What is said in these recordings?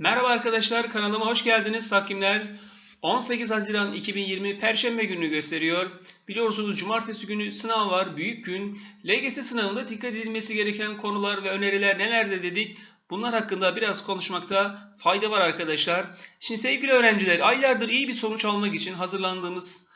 Merhaba arkadaşlar kanalıma hoş geldiniz takvimler. 18 Haziran 2020 Perşembe gününü gösteriyor. Biliyorsunuz cumartesi günü sınav var, büyük gün. LGS sınavında dikkat edilmesi gereken konular ve öneriler nelerdir dedik. Bunlar hakkında biraz konuşmakta fayda var arkadaşlar. Şimdi sevgili öğrenciler aylardır iyi bir sonuç almak için hazırlandığımız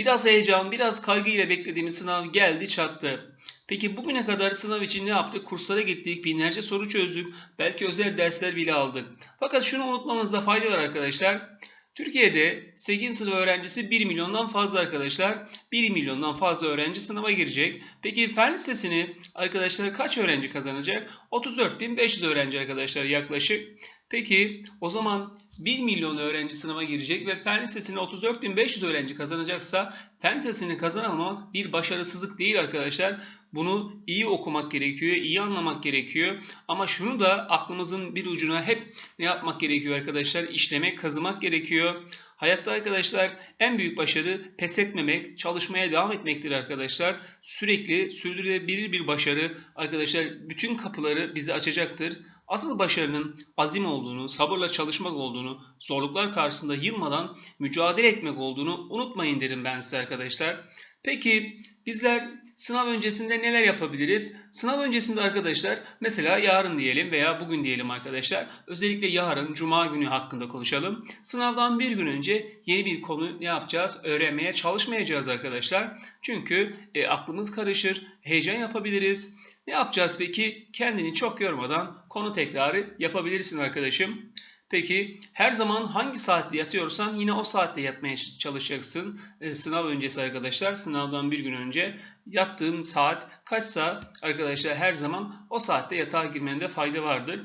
biraz heyecan, biraz kaygı ile beklediğimiz sınav geldi çattı. Peki bugüne kadar sınav için ne yaptık? Kurslara gittik, binlerce soru çözdük, belki özel dersler bile aldık. Fakat şunu unutmamızda fayda var arkadaşlar. Türkiye'de 8. sınıf öğrencisi 1 milyondan fazla arkadaşlar. 1 milyondan fazla öğrenci sınava girecek. Peki fen lisesini arkadaşlar kaç öğrenci kazanacak? 34.500 öğrenci arkadaşlar yaklaşık. Peki o zaman 1 milyon öğrenci sınava girecek ve fen lisesini 34.500 öğrenci kazanacaksa fen lisesini kazanamamak bir başarısızlık değil arkadaşlar. Bunu iyi okumak gerekiyor, iyi anlamak gerekiyor. Ama şunu da aklımızın bir ucuna hep ne yapmak gerekiyor arkadaşlar? İşlemek, kazımak gerekiyor. Hayatta arkadaşlar en büyük başarı pes etmemek, çalışmaya devam etmektir arkadaşlar. Sürekli sürdürülebilir bir başarı arkadaşlar bütün kapıları bize açacaktır. Asıl başarının azim olduğunu, sabırla çalışmak olduğunu, zorluklar karşısında yılmadan mücadele etmek olduğunu unutmayın derim ben size arkadaşlar. Peki bizler sınav öncesinde neler yapabiliriz? Sınav öncesinde arkadaşlar mesela yarın diyelim veya bugün diyelim arkadaşlar. Özellikle yarın cuma günü hakkında konuşalım. Sınavdan bir gün önce yeni bir konu ne yapacağız? Öğrenmeye çalışmayacağız arkadaşlar. Çünkü e, aklımız karışır, heyecan yapabiliriz. Ne yapacağız peki? Kendini çok yormadan konu tekrarı yapabilirsin arkadaşım. Peki her zaman hangi saatte yatıyorsan yine o saatte yatmaya çalışacaksın. E, sınav öncesi arkadaşlar. Sınavdan bir gün önce yattığın saat kaçsa arkadaşlar her zaman o saatte yatağa girmende fayda vardır.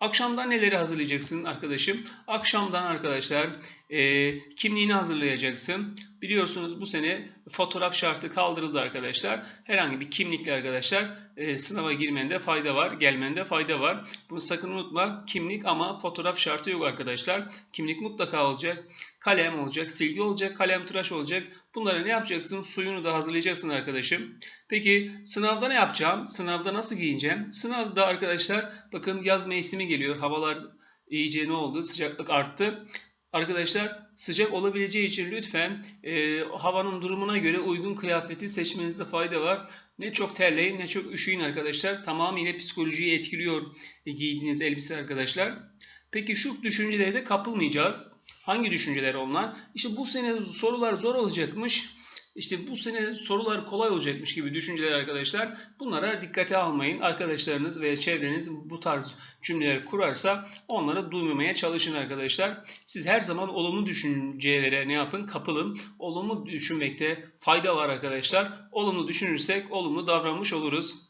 Akşamdan neleri hazırlayacaksın arkadaşım? Akşamdan arkadaşlar e, kimliğini hazırlayacaksın. Biliyorsunuz bu sene fotoğraf şartı kaldırıldı arkadaşlar. Herhangi bir kimlikle arkadaşlar e, sınava girmende fayda var, gelmende fayda var. Bunu sakın unutma. Kimlik ama fotoğraf şartı yok arkadaşlar. Kimlik mutlaka olacak. Kalem olacak, silgi olacak, kalem tıraş olacak. Bunları ne yapacaksın? Suyunu da hazırlayacaksın arkadaşım. Peki sınavda ne yapacağım? Sınavda nasıl giyineceğim? Sınavda arkadaşlar bakın yaz mevsimi geliyor. Havalar iyice ne oldu? Sıcaklık arttı. Arkadaşlar sıcak olabileceği için lütfen e, havanın durumuna göre uygun kıyafeti seçmenizde fayda var. Ne çok terleyin ne çok üşüyün arkadaşlar. Tamamıyla psikolojiyi etkiliyor e, giydiğiniz elbise arkadaşlar. Peki şu düşüncelere de kapılmayacağız. Hangi düşünceler onlar? İşte bu sene sorular zor olacakmış. İşte bu sene sorular kolay olacakmış gibi düşünceler arkadaşlar. Bunlara dikkate almayın. Arkadaşlarınız veya çevreniz bu tarz cümleler kurarsa onları duymamaya çalışın arkadaşlar. Siz her zaman olumlu düşüncelere ne yapın? Kapılın. Olumlu düşünmekte fayda var arkadaşlar. Olumlu düşünürsek olumlu davranmış oluruz.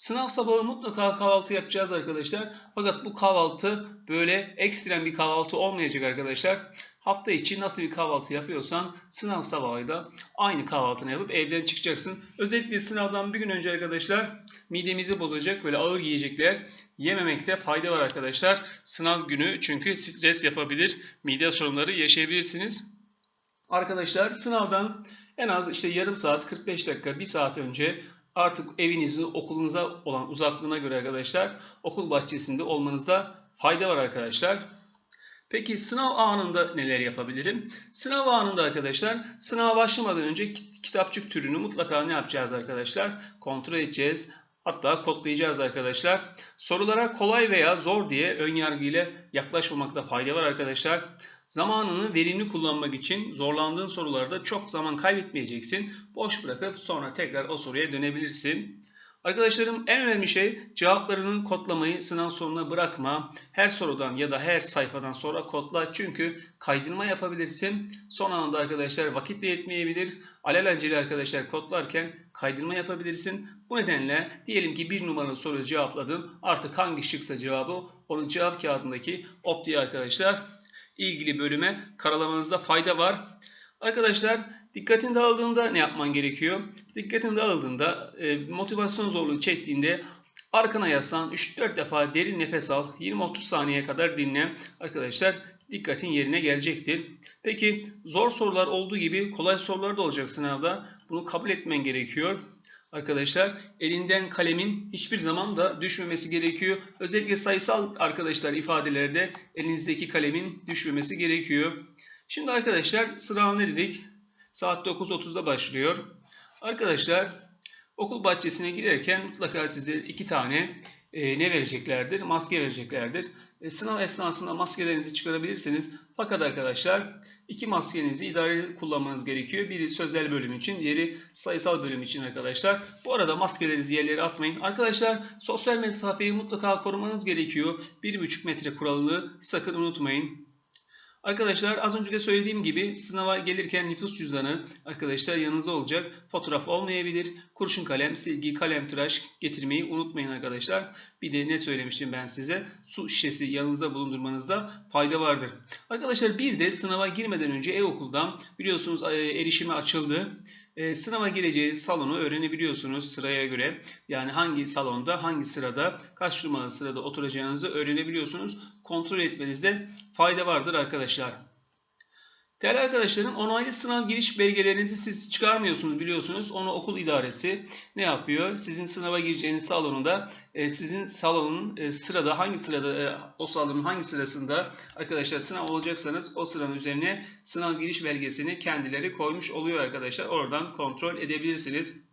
Sınav sabahı mutlaka kahvaltı yapacağız arkadaşlar. Fakat bu kahvaltı böyle ekstrem bir kahvaltı olmayacak arkadaşlar. Hafta içi nasıl bir kahvaltı yapıyorsan sınav sabahı da aynı kahvaltını yapıp evden çıkacaksın. Özellikle sınavdan bir gün önce arkadaşlar midemizi bozacak böyle ağır yiyecekler yememekte fayda var arkadaşlar. Sınav günü çünkü stres yapabilir, mide sorunları yaşayabilirsiniz. Arkadaşlar sınavdan en az işte yarım saat 45 dakika 1 saat önce artık evinizin okulunuza olan uzaklığına göre arkadaşlar okul bahçesinde olmanızda fayda var arkadaşlar. Peki sınav anında neler yapabilirim? Sınav anında arkadaşlar sınava başlamadan önce kitapçık türünü mutlaka ne yapacağız arkadaşlar? Kontrol edeceğiz. Hatta kodlayacağız arkadaşlar. Sorulara kolay veya zor diye ön yargıyla yaklaşmamakta fayda var arkadaşlar. Zamanını verimli kullanmak için zorlandığın sorularda çok zaman kaybetmeyeceksin. Boş bırakıp sonra tekrar o soruya dönebilirsin. Arkadaşlarım en önemli şey cevaplarının kodlamayı sınav sonuna bırakma. Her sorudan ya da her sayfadan sonra kodla çünkü kaydırma yapabilirsin. Son anda arkadaşlar vakit de yetmeyebilir. Alelacele arkadaşlar kodlarken kaydırma yapabilirsin. Bu nedenle diyelim ki bir numaralı soruyu cevapladın. Artık hangi şıksa cevabı onun cevap kağıdındaki optiği arkadaşlar ilgili bölüme karalamanızda fayda var. Arkadaşlar dikkatin dağıldığında ne yapman gerekiyor? Dikkatin dağıldığında e, motivasyon zorluğu çektiğinde arkana yaslan 3-4 defa derin nefes al 20-30 saniye kadar dinle. Arkadaşlar dikkatin yerine gelecektir. Peki zor sorular olduğu gibi kolay sorular da olacak sınavda. Bunu kabul etmen gerekiyor. Arkadaşlar elinden kalemin hiçbir zaman da düşmemesi gerekiyor. Özellikle sayısal arkadaşlar ifadelerde elinizdeki kalemin düşmemesi gerekiyor. Şimdi arkadaşlar sınav ne dedik? Saat 9.30'da başlıyor. Arkadaşlar okul bahçesine giderken mutlaka size iki tane e, ne vereceklerdir? Maske vereceklerdir. E, sınav esnasında maskelerinizi çıkarabilirsiniz. Fakat arkadaşlar iki maskenizi idareli kullanmanız gerekiyor. Biri sözel bölüm için, diğeri sayısal bölüm için arkadaşlar. Bu arada maskelerinizi yerlere atmayın. Arkadaşlar sosyal mesafeyi mutlaka korumanız gerekiyor. 1,5 metre kuralını sakın unutmayın. Arkadaşlar az önce de söylediğim gibi sınava gelirken nüfus cüzdanı arkadaşlar yanınızda olacak. Fotoğraf olmayabilir. Kurşun kalem, silgi, kalem, tıraş getirmeyi unutmayın arkadaşlar. Bir de ne söylemiştim ben size? Su şişesi yanınızda bulundurmanızda fayda vardır. Arkadaşlar bir de sınava girmeden önce e-okuldan biliyorsunuz e, erişime açıldı. E, sınava gireceği salonu öğrenebiliyorsunuz sıraya göre. Yani hangi salonda, hangi sırada, kaç numaralı sırada oturacağınızı öğrenebiliyorsunuz. Kontrol etmenizde fayda vardır arkadaşlar. Değerli arkadaşlarım onaylı sınav giriş belgelerinizi siz çıkarmıyorsunuz biliyorsunuz. Onu okul idaresi ne yapıyor? Sizin sınava gireceğiniz salonunda e, sizin salonun e, sırada hangi sırada e, o salonun hangi sırasında arkadaşlar sınav olacaksanız o sıranın üzerine sınav giriş belgesini kendileri koymuş oluyor arkadaşlar. Oradan kontrol edebilirsiniz.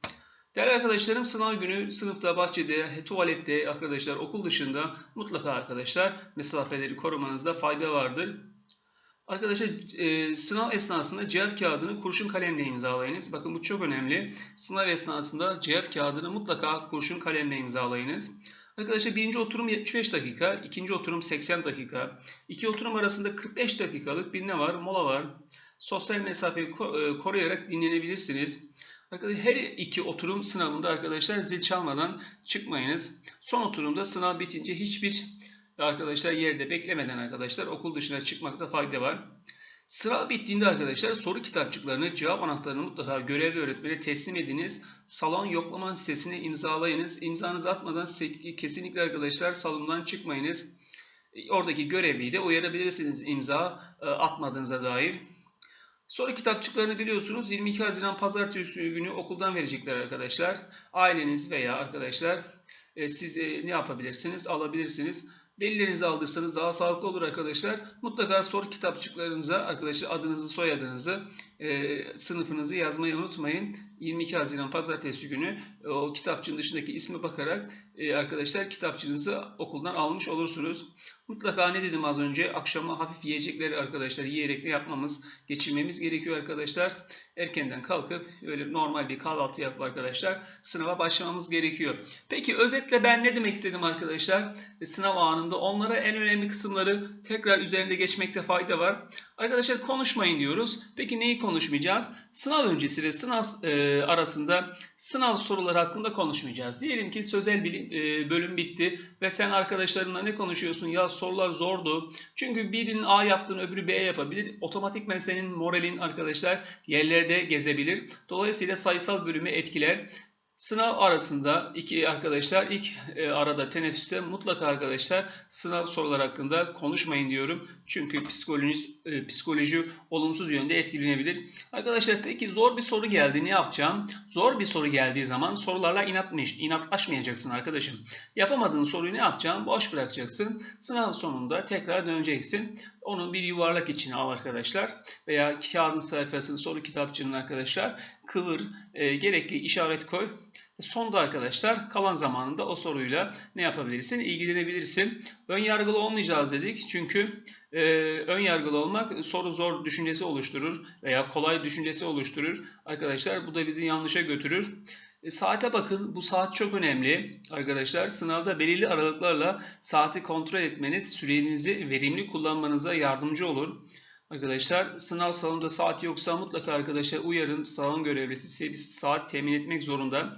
Değerli arkadaşlarım sınav günü sınıfta, bahçede, tuvalette arkadaşlar okul dışında mutlaka arkadaşlar mesafeleri korumanızda fayda vardır. Arkadaşlar e, sınav esnasında cevap kağıdını kurşun kalemle imzalayınız. Bakın bu çok önemli. Sınav esnasında cevap kağıdını mutlaka kurşun kalemle imzalayınız. Arkadaşlar birinci oturum 75 dakika, ikinci oturum 80 dakika. İki oturum arasında 45 dakikalık bir ne var? Mola var. Sosyal mesafeyi koruyarak dinlenebilirsiniz. Arkadaşlar her iki oturum sınavında arkadaşlar zil çalmadan çıkmayınız. Son oturumda sınav bitince hiçbir arkadaşlar yerde beklemeden arkadaşlar okul dışına çıkmakta fayda var. Sınav bittiğinde arkadaşlar soru kitapçıklarını, cevap anahtarını mutlaka görevli öğretmene teslim ediniz. Salon yoklama sitesini imzalayınız. İmzanızı atmadan kesinlikle arkadaşlar salondan çıkmayınız. Oradaki görevliyi de uyarabilirsiniz imza e, atmadığınıza dair. Soru kitapçıklarını biliyorsunuz 22 Haziran Pazartesi günü okuldan verecekler arkadaşlar. Aileniz veya arkadaşlar e, siz e, ne yapabilirsiniz? Alabilirsiniz. Velilerinizi aldırsanız daha sağlıklı olur arkadaşlar. Mutlaka soru kitapçıklarınıza arkadaşlar adınızı, soyadınızı, e, sınıfınızı yazmayı unutmayın. 22 Haziran Pazartesi günü o kitapçının dışındaki isme bakarak e, arkadaşlar kitapçınızı okuldan almış olursunuz. Mutlaka ne dedim az önce akşama hafif yiyecekleri arkadaşlar yiyerek yapmamız, geçirmemiz gerekiyor arkadaşlar. Erkenden kalkıp öyle normal bir kahvaltı yapıp arkadaşlar sınava başlamamız gerekiyor. Peki özetle ben ne demek istedim arkadaşlar? E, sınav anında onlara en önemli kısımları tekrar üzerinde geçmekte fayda var. Arkadaşlar konuşmayın diyoruz. Peki neyi konuşmayacağız? Sınav öncesi ve sınav e, arasında sınav soruları hakkında konuşmayacağız. Diyelim ki sözel bilim e, bölüm bitti ve sen arkadaşlarınla ne konuşuyorsun? Ya sorular zordu. Çünkü birinin A yaptığını öbürü B yapabilir. Otomatikmen senin moralin arkadaşlar yerlerde gezebilir. Dolayısıyla sayısal bölümü etkiler. Sınav arasında iki arkadaşlar ilk e, arada teneffüste mutlaka arkadaşlar sınav sorular hakkında konuşmayın diyorum. Çünkü psikoloji, e, psikoloji olumsuz yönde etkilenebilir. Arkadaşlar peki zor bir soru geldi ne yapacağım? Zor bir soru geldiği zaman sorularla inatmış, inatlaşmayacaksın arkadaşım. Yapamadığın soruyu ne yapacağım? Boş bırakacaksın. Sınav sonunda tekrar döneceksin. Onu bir yuvarlak içine al arkadaşlar. Veya kağıdın sayfasını soru kitapçığının arkadaşlar kıvır, e, gerekli işaret koy. Sonda arkadaşlar kalan zamanında o soruyla ne yapabilirsin? İlgilenebilirsin. Ön yargılı olmayacağız dedik. Çünkü e, ön yargılı olmak soru zor düşüncesi oluşturur veya kolay düşüncesi oluşturur. Arkadaşlar bu da bizi yanlışa götürür. E, saate bakın. Bu saat çok önemli. Arkadaşlar sınavda belirli aralıklarla saati kontrol etmeniz sürenizi verimli kullanmanıza yardımcı olur. Arkadaşlar sınav salonunda saat yoksa mutlaka arkadaşlar uyarın. Salon görevlisi size bir saat temin etmek zorunda.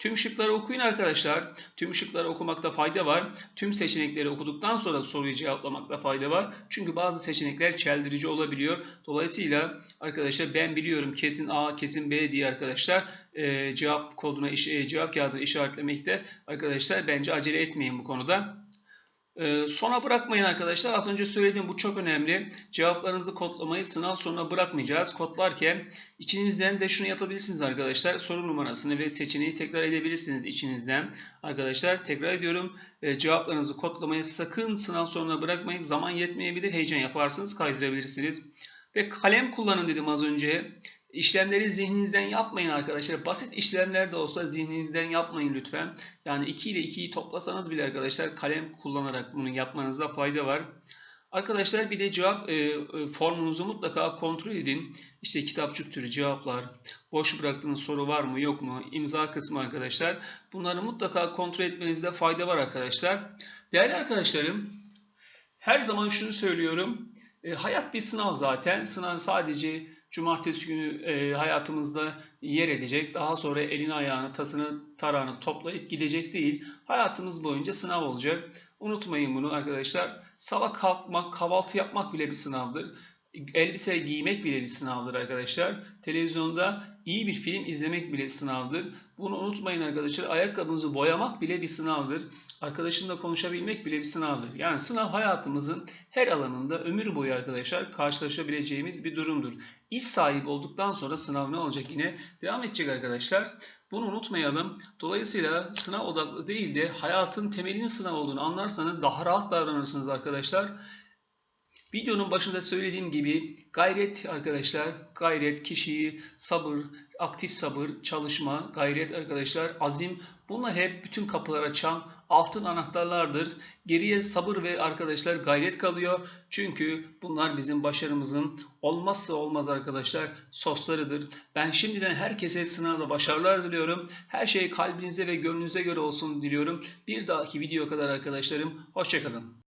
Tüm şıkları okuyun arkadaşlar. Tüm şıkları okumakta fayda var. Tüm seçenekleri okuduktan sonra soruyu cevaplamakta fayda var. Çünkü bazı seçenekler çeldirici olabiliyor. Dolayısıyla arkadaşlar ben biliyorum kesin A, kesin B diye arkadaşlar e, cevap koduna, e, cevap kağıdına işaretlemekte arkadaşlar bence acele etmeyin bu konuda. Ee, sona bırakmayın arkadaşlar. Az önce söylediğim bu çok önemli. Cevaplarınızı kodlamayı sınav sonuna bırakmayacağız. Kodlarken içinizden de şunu yapabilirsiniz arkadaşlar. Soru numarasını ve seçeneği tekrar edebilirsiniz içinizden. Arkadaşlar tekrar ediyorum. Ee, cevaplarınızı kodlamayı sakın sınav sonuna bırakmayın. Zaman yetmeyebilir. Heyecan yaparsınız. Kaydırabilirsiniz. Ve kalem kullanın dedim az önce. İşlemleri zihninizden yapmayın arkadaşlar. Basit işlemler de olsa zihninizden yapmayın lütfen. Yani 2 ile 2'yi toplasanız bile arkadaşlar kalem kullanarak bunu yapmanızda fayda var. Arkadaşlar bir de cevap e, e, formunuzu mutlaka kontrol edin. İşte kitapçık türü cevaplar, boş bıraktığınız soru var mı yok mu, imza kısmı arkadaşlar. Bunları mutlaka kontrol etmenizde fayda var arkadaşlar. Değerli arkadaşlarım, her zaman şunu söylüyorum. E, hayat bir sınav zaten. Sınav sadece cumartesi günü e, hayatımızda yer edecek. Daha sonra elini ayağını, tasını, tarağını toplayıp gidecek değil. Hayatımız boyunca sınav olacak. Unutmayın bunu arkadaşlar. Sabah kalkmak, kahvaltı yapmak bile bir sınavdır. Elbise giymek bile bir sınavdır arkadaşlar. Televizyonda iyi bir film izlemek bile sınavdır. Bunu unutmayın arkadaşlar. Ayakkabınızı boyamak bile bir sınavdır. Arkadaşınla konuşabilmek bile bir sınavdır. Yani sınav hayatımızın her alanında ömür boyu arkadaşlar karşılaşabileceğimiz bir durumdur. İş sahibi olduktan sonra sınav ne olacak yine devam edecek arkadaşlar. Bunu unutmayalım. Dolayısıyla sınav odaklı değil de hayatın temelinin sınav olduğunu anlarsanız daha rahat davranırsınız arkadaşlar. Videonun başında söylediğim gibi gayret arkadaşlar, gayret kişiyi sabır, aktif sabır, çalışma, gayret arkadaşlar, azim bunlar hep bütün kapılar açan altın anahtarlardır. Geriye sabır ve arkadaşlar gayret kalıyor. Çünkü bunlar bizim başarımızın olmazsa olmaz arkadaşlar soslarıdır. Ben şimdiden herkese sınavda başarılar diliyorum. Her şey kalbinize ve gönlünüze göre olsun diliyorum. Bir dahaki video kadar arkadaşlarım. Hoşçakalın.